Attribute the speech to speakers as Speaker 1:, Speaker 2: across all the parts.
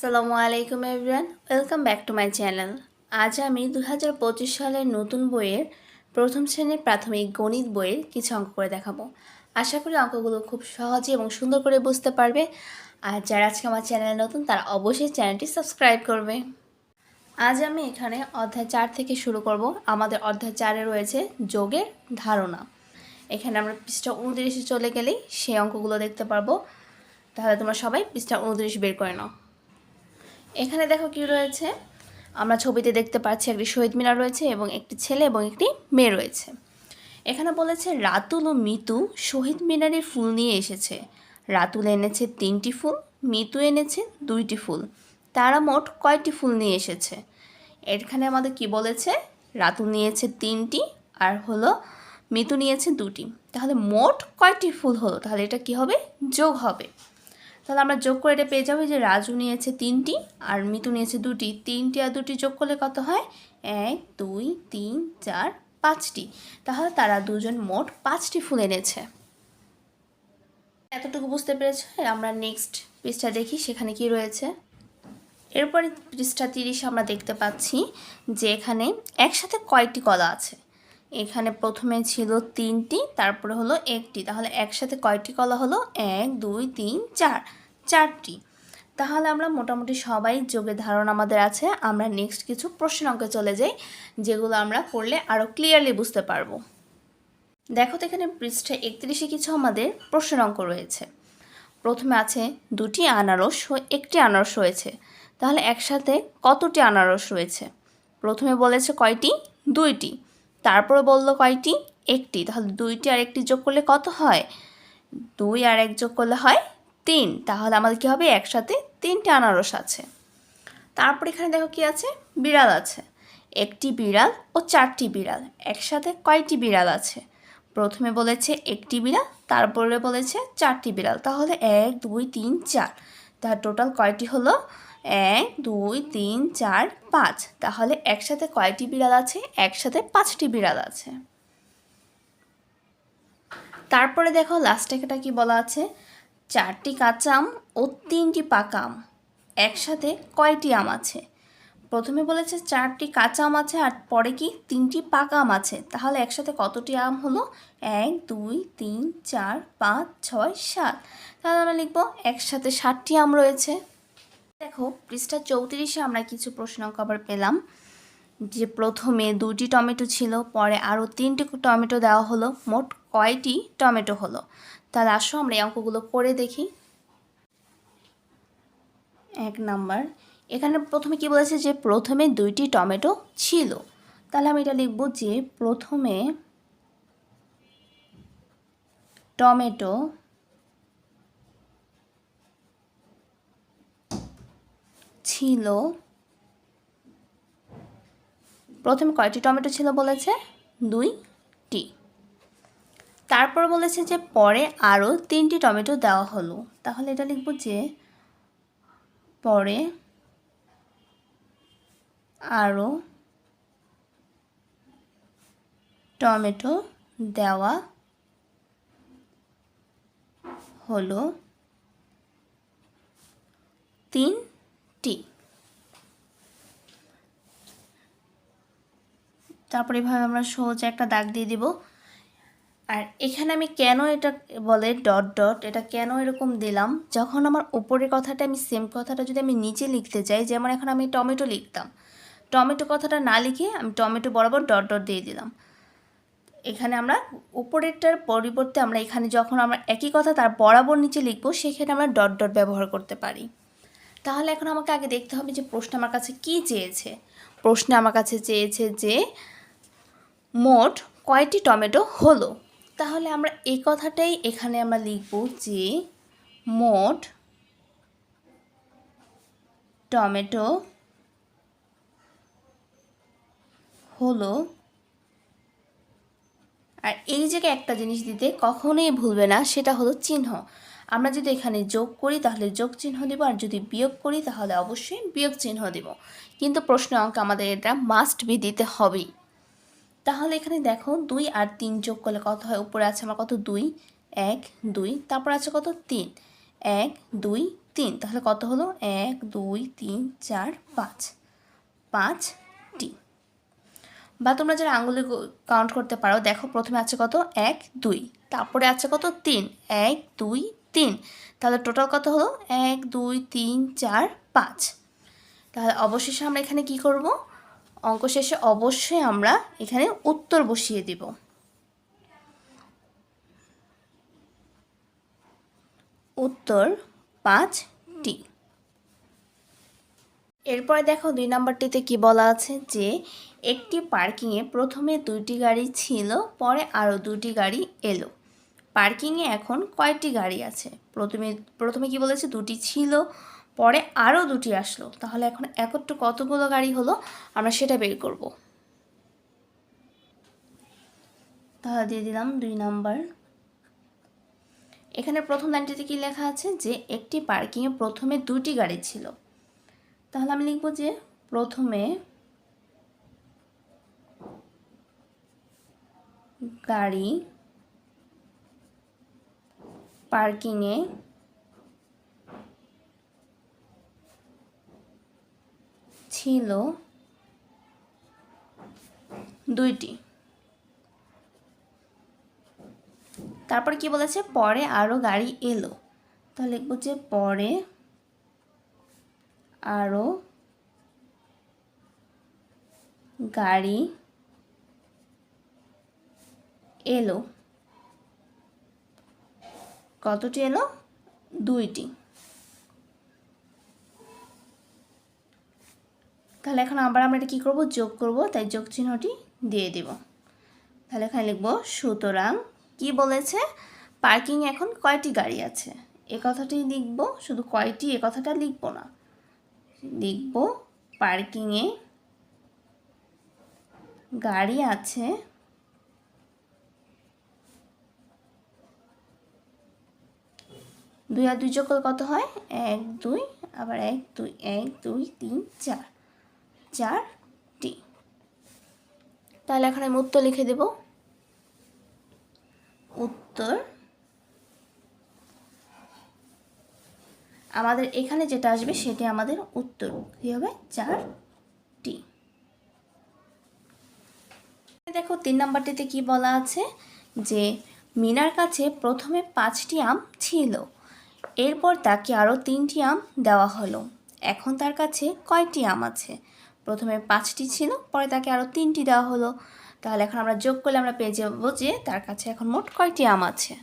Speaker 1: আসসালামু আলাইকুম everyone welcome back to my channel আজ আমি দু সালের নতুন বইয়ের প্রথম শ্রেণীর প্রাথমিক গণিত বইয়ের কিছু অঙ্ক করে দেখাবো আশা করি অঙ্কগুলো খুব সহজে এবং সুন্দর করে বুঝতে পারবে আর যারা আজকে আমার চ্যানেলে নতুন তারা অবশ্যই চ্যানেলটি সাবস্ক্রাইব করবে আজ আমি এখানে অধ্যায় চার থেকে শুরু করব আমাদের অধ্যায় চারে রয়েছে যোগের ধারণা এখানে আমরা পৃষ্ঠা উনত্রিশে চলে গেলেই সেই অঙ্কগুলো দেখতে পারবো তাহলে তোমরা সবাই পৃষ্ঠা উনত্রিশ বের করে নাও এখানে দেখো কি রয়েছে আমরা ছবিতে দেখতে পাচ্ছি একটি শহীদ মিনার রয়েছে এবং একটি ছেলে এবং একটি মেয়ে রয়েছে এখানে বলেছে রাতুল ও মিতু শহীদ মিনারের ফুল নিয়ে এসেছে রাতুল এনেছে তিনটি ফুল মিতু এনেছে দুইটি ফুল তারা মোট কয়টি ফুল নিয়ে এসেছে এখানে আমাদের কি বলেছে রাতুল নিয়েছে তিনটি আর হলো মিতু নিয়েছে দুটি তাহলে মোট কয়টি ফুল হলো তাহলে এটা কি হবে যোগ হবে তাহলে আমরা যোগ করে এটা পেয়ে যাবো যে রাজু নিয়েছে তিনটি আর মিতু নিয়েছে দুটি তিনটি আর দুটি যোগ করলে কত হয় এক দুই তিন চার পাঁচটি তাহলে তারা দুজন মোট পাঁচটি ফুল এনেছে এতটুকু বুঝতে পেরেছ আমরা নেক্সট পৃষ্ঠা দেখি সেখানে কি রয়েছে এরপরে পৃষ্ঠা তিরিশ আমরা দেখতে পাচ্ছি যে এখানে একসাথে কয়টি কলা আছে এখানে প্রথমে ছিল তিনটি তারপরে হলো একটি তাহলে একসাথে কয়টি কলা হলো এক দুই তিন চার চারটি তাহলে আমরা মোটামুটি সবাই যোগের ধারণা আমাদের আছে আমরা নেক্সট কিছু প্রশ্ন অঙ্কে চলে যাই যেগুলো আমরা করলে আরও ক্লিয়ারলি বুঝতে পারবো দেখো তো এখানে পৃষ্ঠা একত্রিশে কিছু আমাদের প্রশ্ন অঙ্ক রয়েছে প্রথমে আছে দুটি আনারস ও একটি আনারস রয়েছে তাহলে একসাথে কতটি আনারস রয়েছে প্রথমে বলেছে কয়টি দুইটি তারপরে বলল কয়টি একটি তাহলে দুইটি আর একটি যোগ করলে কত হয় দুই আর এক যোগ করলে হয় তিন তাহলে আমাদের কী হবে একসাথে তিনটে আনারস আছে তারপর এখানে দেখো কি আছে বিড়াল আছে একটি বিড়াল ও চারটি বিড়াল একসাথে কয়টি বিড়াল আছে প্রথমে বলেছে একটি বিড়াল তারপরে বলেছে চারটি বিড়াল তাহলে এক দুই তিন চার তার টোটাল কয়টি হলো এক দুই তিন চার পাঁচ তাহলে একসাথে কয়টি বিড়াল আছে একসাথে পাঁচটি বিড়াল আছে তারপরে দেখো লাস্টে এটা কি বলা আছে চারটি কাঁচা আম ও তিনটি পাকা আম একসাথে কয়টি আম আছে প্রথমে বলেছে চারটি কাঁচা আম আছে আর পরে কি তিনটি পাকা আম আছে তাহলে একসাথে কতটি আম হলো এক দুই তিন চার পাঁচ ছয় সাত তাহলে আমরা লিখব একসাথে ষাটটি আম রয়েছে দেখো পৃষ্ঠা চৌত্রিশে আমরা কিছু প্রশ্ন কভার পেলাম যে প্রথমে দুটি টমেটো ছিল পরে আরও তিনটি টমেটো দেওয়া হলো মোট কয়টি টমেটো হলো তাহলে আসো আমরা এই অঙ্কগুলো করে দেখি এক নাম্বার এখানে প্রথমে কি বলেছে যে প্রথমে দুইটি টমেটো ছিল তাহলে আমি এটা লিখব যে প্রথমে টমেটো ছিল প্রথমে কয়টি টমেটো ছিল বলেছে দুইটি তারপর বলেছে যে পরে আরও তিনটি টমেটো দেওয়া হলো তাহলে এটা লিখব যে পরে আরও টমেটো দেওয়া হলো তিনটি তারপরে এভাবে আমরা সহজে একটা দাগ দিয়ে দিব আর এখানে আমি কেন এটা বলে ডট ডট এটা কেন এরকম দিলাম যখন আমার উপরের কথাটা আমি সেম কথাটা যদি আমি নিচে লিখতে চাই যেমন এখন আমি টমেটো লিখতাম টমেটো কথাটা না লিখে আমি টমেটো বরাবর ডট ডট দিয়ে দিলাম এখানে আমরা উপরেরটার পরিবর্তে আমরা এখানে যখন আমরা একই কথা তার বরাবর নিচে লিখব সেখানে আমরা ডট ডট ব্যবহার করতে পারি তাহলে এখন আমাকে আগে দেখতে হবে যে প্রশ্ন আমার কাছে কি চেয়েছে প্রশ্নে আমার কাছে চেয়েছে যে মোট কয়টি টমেটো হলো তাহলে আমরা এই কথাটাই এখানে আমরা লিখব যে মোট টমেটো হলো আর এই জায়গায় একটা জিনিস দিতে কখনোই ভুলবে না সেটা হলো চিহ্ন আমরা যদি এখানে যোগ করি তাহলে যোগ চিহ্ন দেবো আর যদি বিয়োগ করি তাহলে অবশ্যই বিয়োগ চিহ্ন দেব কিন্তু প্রশ্ন অঙ্ক আমাদের এটা মাস্ট বি দিতে হবেই তাহলে এখানে দেখো দুই আর তিন যোগ করলে কত হয় উপরে আছে আমার কত দুই এক দুই তারপর আছে কত তিন এক দুই তিন তাহলে কত হলো এক দুই তিন চার পাঁচ পাঁচ টি বা তোমরা যারা আঙুলে কাউন্ট করতে পারো দেখো প্রথমে আছে কত এক দুই তারপরে আছে কত তিন এক দুই তিন তাহলে টোটাল কত হলো এক দুই তিন চার পাঁচ তাহলে অবশেষে আমরা এখানে কি করবো অঙ্ক শেষে অবশ্যই আমরা এখানে উত্তর বসিয়ে দিব উত্তর পাঁচটি এরপরে দেখো দুই নম্বরটিতে কি বলা আছে যে একটি পার্কিংয়ে প্রথমে দুইটি গাড়ি ছিল পরে আরও দুটি গাড়ি এলো পার্কিংয়ে এখন কয়টি গাড়ি আছে প্রথমে প্রথমে কি বলেছে দুটি ছিল পরে আরও দুটি আসলো তাহলে এখন একত্র কতগুলো গাড়ি হলো আমরা সেটা বের করব তাহলে দিয়ে দিলাম দুই নাম্বার এখানে প্রথম লাইনটিতে কি লেখা আছে যে একটি পার্কিংয়ে প্রথমে দুটি গাড়ি ছিল তাহলে আমি লিখব যে প্রথমে গাড়ি পার্কিংয়ে ছিল দুইটি তারপর কি বলেছে পরে আরও গাড়ি এলো তাহলে লিখব যে পরে আরও গাড়ি এলো কতটি এলো দুইটি তাহলে এখন আবার আমরা এটা কী করবো যোগ করব তাই যোগ চিহ্নটি দিয়ে দেব তাহলে এখানে লিখব সুতরাং কি বলেছে পার্কিং এখন কয়টি গাড়ি আছে এ কথাটি লিখব শুধু কয়টি এ কথাটা লিখব না লিখব পার্কিংয়ে গাড়ি আছে দুই আর দুই যোগ কত হয় এক দুই আবার এক দুই এক দুই তিন চার টি তাহলে এখন আমি উত্তর লিখে দেব উত্তর আমাদের এখানে যেটা আসবে সেটি আমাদের উত্তর কি হবে চার টি দেখো তিন নাম্বারটিতে কি বলা আছে যে মিনার কাছে প্রথমে পাঁচটি আম ছিল এরপর তাকে আরও তিনটি আম দেওয়া হলো এখন তার কাছে কয়টি আম আছে প্রথমে পাঁচটি ছিল পরে তাকে আরও তিনটি দেওয়া হলো তাহলে এখন আমরা যোগ করলে আমরা পেয়ে যাবো যে তার কাছে এখন মোট কয়টি আম আছে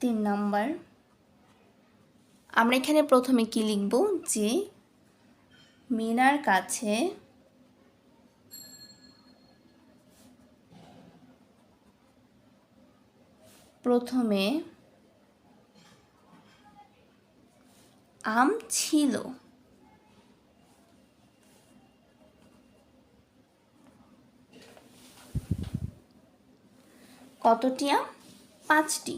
Speaker 1: তিন নাম্বার আমরা এখানে প্রথমে কি লিখব যে মিনার কাছে প্রথমে আম ছিল কতটি আম পাঁচটি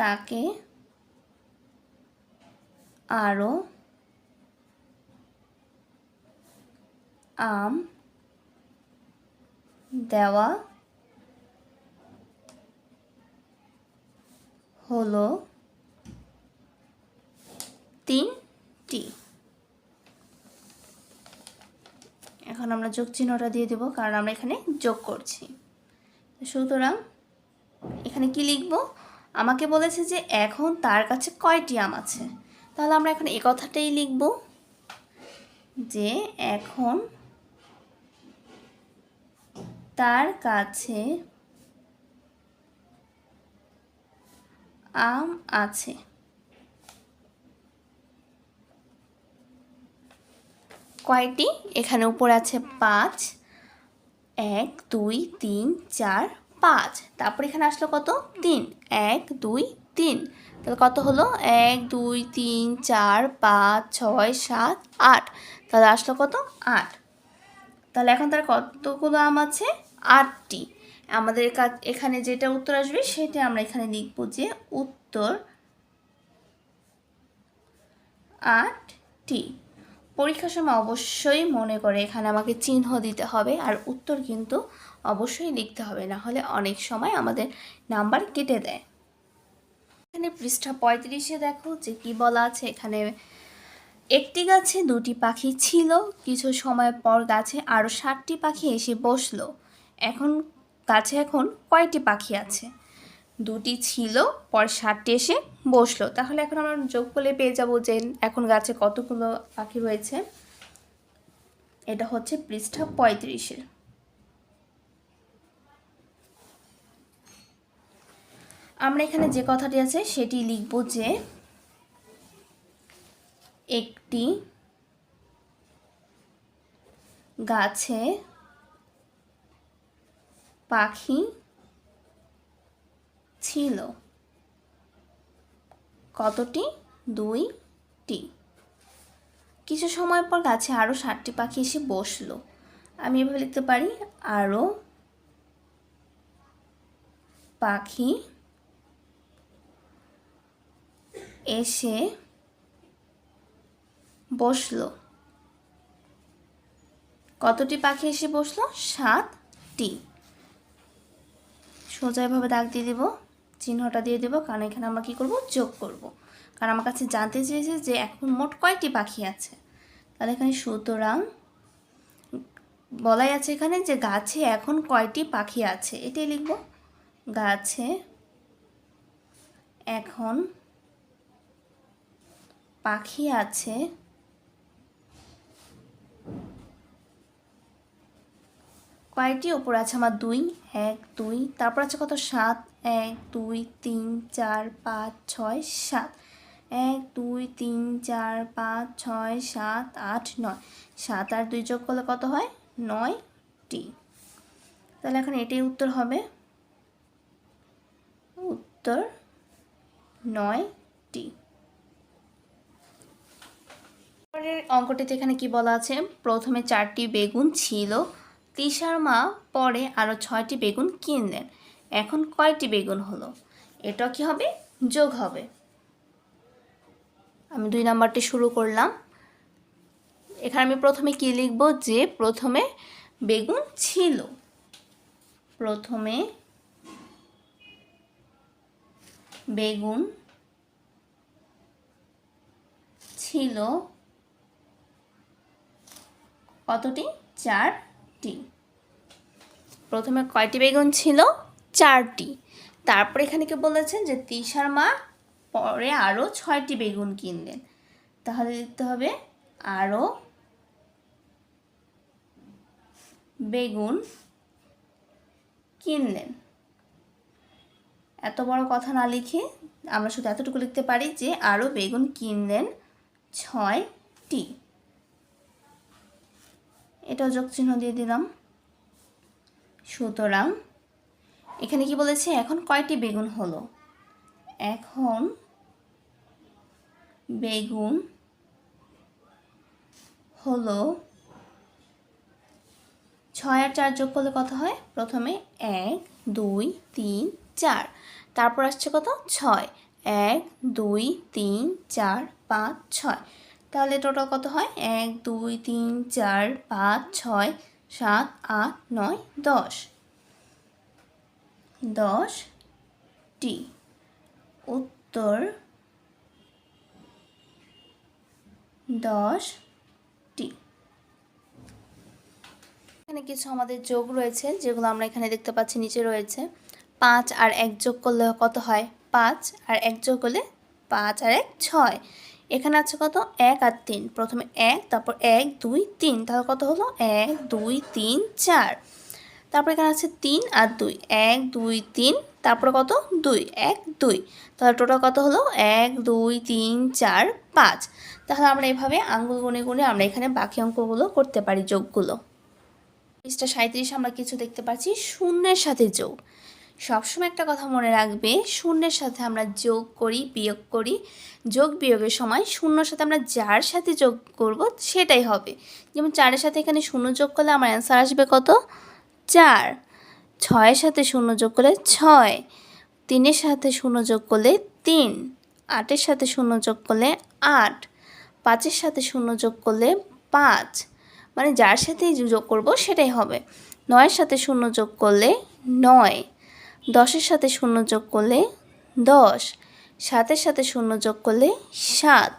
Speaker 1: তাকে আরও আম দেওয়া হলো তিনটি এখন আমরা যোগ চিহ্নটা দিয়ে দেব কারণ আমরা এখানে যোগ করছি সুতরাং এখানে কি লিখব আমাকে বলেছে যে এখন তার কাছে কয়টি আম আছে তাহলে আমরা এখন এ কথাটাই লিখব যে এখন তার কাছে আম আছে কয়টি এখানে উপর আছে পাঁচ এক দুই তিন চার পাঁচ তারপর এখানে আসলো কত তিন এক দুই তিন তাহলে কত হলো এক দুই তিন চার পাঁচ ছয় সাত আট তাহলে আসলো কত আট তাহলে এখন তার কতগুলো আম আছে আটটি আমাদের এখানে যেটা উত্তর আসবে সেটা আমরা এখানে লিখব যে উত্তর আটটি পরীক্ষার সময় অবশ্যই মনে করে এখানে আমাকে চিহ্ন দিতে হবে আর উত্তর কিন্তু অবশ্যই লিখতে হবে না হলে অনেক সময় আমাদের নাম্বার কেটে দেয় এখানে পৃষ্ঠা পঁয়ত্রিশে দেখো যে কি বলা আছে এখানে একটি গাছে দুটি পাখি ছিল কিছু সময় পর গাছে আরও ষাটটি পাখি এসে বসলো এখন গাছে এখন কয়টি পাখি আছে দুটি ছিল পর সাতটি এসে বসলো তাহলে এখন আমরা যোগ করলে পেয়ে যাব যে এখন গাছে কতগুলো পাখি রয়েছে এটা হচ্ছে পৃষ্ঠা পঁয়ত্রিশের আমরা এখানে যে কথাটি আছে সেটি লিখব যে একটি গাছে পাখি ছিল কতটি দুইটি কিছু সময় পর গাছে আরও সাতটি পাখি এসে বসলো আমি এভাবে লিখতে পারি আরও পাখি এসে বসলো কতটি পাখি এসে বসলো সাতটি সোজা এভাবে দাগ দিয়ে দেবো চিহ্নটা দিয়ে দেবো কারণ এখানে আমরা কী করব যোগ করব। কারণ আমার কাছে জানতে চেয়েছে যে এখন মোট কয়টি পাখি আছে তাহলে এখানে সুতরাং বলাই আছে এখানে যে গাছে এখন কয়টি পাখি আছে এটাই লিখব গাছে এখন পাখি আছে কয়টি ওপর আছে আমার দুই এক দুই তারপর আছে কত সাত এক দুই তিন চার পাঁচ ছয় সাত এক দুই তিন চার পাঁচ ছয় সাত আট নয় সাত আর দুই যোগ করলে কত হয় নয় টি তাহলে এখন এটাই উত্তর হবে উত্তর নয়টি পরের অঙ্কটিতে এখানে কি বলা আছে প্রথমে চারটি বেগুন ছিল তিশার মা পরে আরও ছয়টি বেগুন কিনলেন এখন কয়টি বেগুন হলো এটা কি হবে যোগ হবে আমি দুই নাম্বারটি শুরু করলাম এখানে আমি প্রথমে কি লিখব যে প্রথমে বেগুন ছিল প্রথমে বেগুন ছিল কতটি চারটি প্রথমে কয়টি বেগুন ছিল চারটি তারপর এখানে কে বলেছেন যে তিশার মা পরে আরও ছয়টি বেগুন কিনলেন তাহলে দিতে হবে আরও বেগুন কিনলেন এত বড় কথা না লিখে আমরা শুধু এতটুকু লিখতে পারি যে আরও বেগুন কিনলেন ছয়টি এটাও যোগ চিহ্ন দিয়ে দিলাম সুতরাং এখানে কি বলেছে এখন কয়টি বেগুন হলো এখন বেগুন হলো ছয় আর চার যোগ করলে কত হয় প্রথমে এক দুই তিন চার তারপর আসছে কত ছয় এক দুই তিন চার পাঁচ ছয় তাহলে টোটাল কত হয় এক দুই তিন চার পাঁচ ছয় সাত আট নয় দশ দশ টি উত্তর দশ টি এখানে কিছু আমাদের যোগ রয়েছে যেগুলো আমরা এখানে দেখতে পাচ্ছি নিচে রয়েছে পাঁচ আর এক যোগ করলে কত হয় পাঁচ আর এক যোগ করলে পাঁচ আর এক ছয় এখানে আছে কত এক আর তিন প্রথমে এক তারপর এক দুই তিন তাহলে কত হলো এক দুই তিন চার তারপরে এখানে আছে তিন আর দুই এক দুই তিন তারপরে কত দুই এক দুই তাহলে টোটাল কত হলো এক দুই তিন চার পাঁচ তাহলে আমরা এভাবে আঙ্গুল গুনে গুনে আমরা এখানে বাকি অঙ্কগুলো করতে পারি যোগগুলো পৃষ্ঠা সাঁত্রিশ আমরা কিছু দেখতে পাচ্ছি শূন্যের সাথে যোগ সবসময় একটা কথা মনে রাখবে শূন্যের সাথে আমরা যোগ করি বিয়োগ করি যোগ বিয়োগের সময় শূন্যর সাথে আমরা যার সাথে যোগ করব সেটাই হবে যেমন চারের সাথে এখানে শূন্য যোগ করলে আমার অ্যান্সার আসবে কত চার ছয়ের সাথে শূন্য যোগ করলে ছয় তিনের সাথে শূন্য যোগ করলে তিন আটের সাথে শূন্য যোগ করলে আট পাঁচের সাথে শূন্য যোগ করলে পাঁচ মানে যার সাথেই যোগ করব সেটাই হবে নয়ের সাথে শূন্য যোগ করলে নয় দশের সাথে শূন্য যোগ করলে দশ সাতের সাথে শূন্য যোগ করলে সাত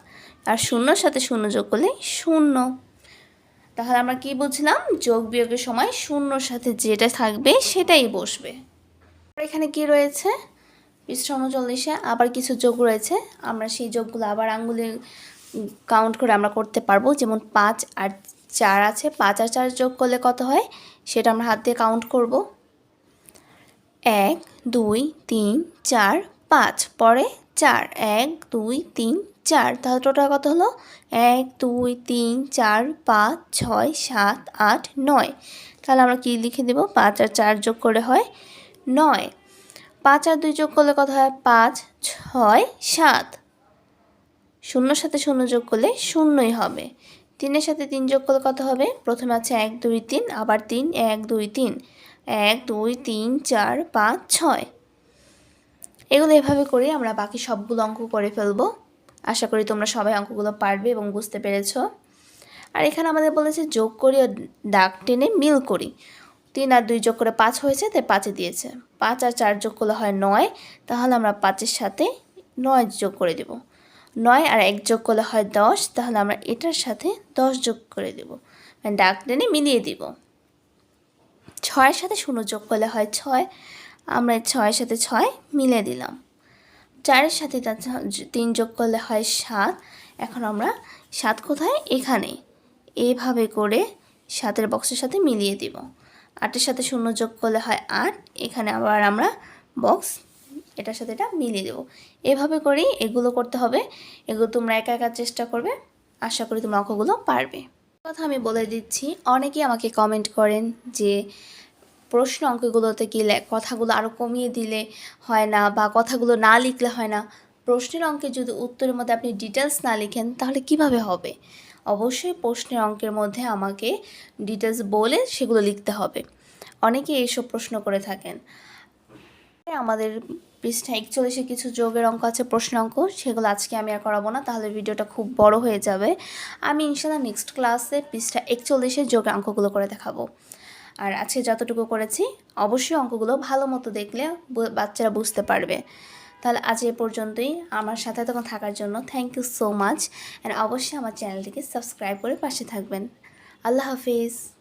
Speaker 1: আর শূন্যর সাথে শূন্য যোগ করলে শূন্য তাহলে আমরা কি বুঝলাম যোগ বিয়োগের সময় শূন্যর সাথে যেটা থাকবে সেটাই বসবে এখানে কি রয়েছে পৃষ্ঠ উনচল্লিশে আবার কিছু যোগ রয়েছে আমরা সেই যোগগুলো আবার আঙ্গুলে কাউন্ট করে আমরা করতে পারবো যেমন পাঁচ আর চার আছে পাঁচ আর চার যোগ করলে কত হয় সেটা আমরা হাত দিয়ে কাউন্ট করব এক দুই তিন চার পাঁচ পরে চার এক দুই তিন চার তাহলে টোটাল কত হলো এক দুই তিন চার পাঁচ ছয় সাত আট নয় তাহলে আমরা কি লিখে দেব পাঁচ আর চার যোগ করে হয় নয় পাঁচ আর দুই যোগ করলে কত হয় পাঁচ ছয় সাত শূন্যর সাথে শূন্য যোগ করলে শূন্যই হবে তিনের সাথে তিন যোগ করলে কত হবে প্রথমে আছে এক দুই তিন আবার তিন এক দুই তিন এক দুই তিন চার পাঁচ ছয় এগুলো এভাবে করে আমরা বাকি সবগুলো অঙ্ক করে ফেলবো আশা করি তোমরা সবাই অঙ্কগুলো পারবে এবং বুঝতে পেরেছ আর এখানে আমাদের বলেছে যোগ করি ও দাগ টেনে মিল করি তিন আর দুই যোগ করে পাঁচ হয়েছে তাই পাঁচে দিয়েছে পাঁচ আর চার যোগ করলে হয় নয় তাহলে আমরা পাঁচের সাথে নয় যোগ করে দেব নয় আর এক যোগ করলে হয় দশ তাহলে আমরা এটার সাথে দশ যোগ করে দেব মানে ডাক টেনে মিলিয়ে দিব ছয়ের সাথে শূন্য যোগ করলে হয় ছয় আমরা ছয়ের সাথে ছয় মিলে দিলাম চারের সাথে তার তিন যোগ করলে হয় সাত এখন আমরা সাত কোথায় এখানে এভাবে করে সাতের বক্সের সাথে মিলিয়ে দিব আটের সাথে শূন্য যোগ করলে হয় আট এখানে আবার আমরা বক্স এটার সাথে এটা মিলিয়ে দেবো এভাবে করেই এগুলো করতে হবে এগুলো তোমরা একা একা চেষ্টা করবে আশা করি তোমরা অঙ্কগুলো পারবে কথা আমি বলে দিচ্ছি অনেকেই আমাকে কমেন্ট করেন যে প্রশ্ন অঙ্কগুলোতে কি কথাগুলো আরও কমিয়ে দিলে হয় না বা কথাগুলো না লিখলে হয় না প্রশ্নের অঙ্কে যদি উত্তরের মধ্যে আপনি ডিটেলস না লিখেন তাহলে কিভাবে হবে অবশ্যই প্রশ্নের অঙ্কের মধ্যে আমাকে ডিটেলস বলে সেগুলো লিখতে হবে অনেকে এইসব প্রশ্ন করে থাকেন আমাদের পৃষ্ঠা একচল্লিশে কিছু যোগের অঙ্ক আছে প্রশ্ন অঙ্ক সেগুলো আজকে আমি আর করাবো না তাহলে ভিডিওটা খুব বড় হয়ে যাবে আমি ইনশাল্লাহ নেক্সট ক্লাসে পৃষ্ঠা একচল্লিশে যোগের অঙ্কগুলো করে দেখাবো আর আজকে যতটুকু করেছি অবশ্যই অঙ্কগুলো ভালো মতো দেখলে বাচ্চারা বুঝতে পারবে তাহলে আজ এ পর্যন্তই আমার সাথে তখন থাকার জন্য thank you so much and অবশ্যই আমার চ্যানেলটিকে সাবস্ক্রাইব করে পাশে থাকবেন আল্লাহ হাফিজ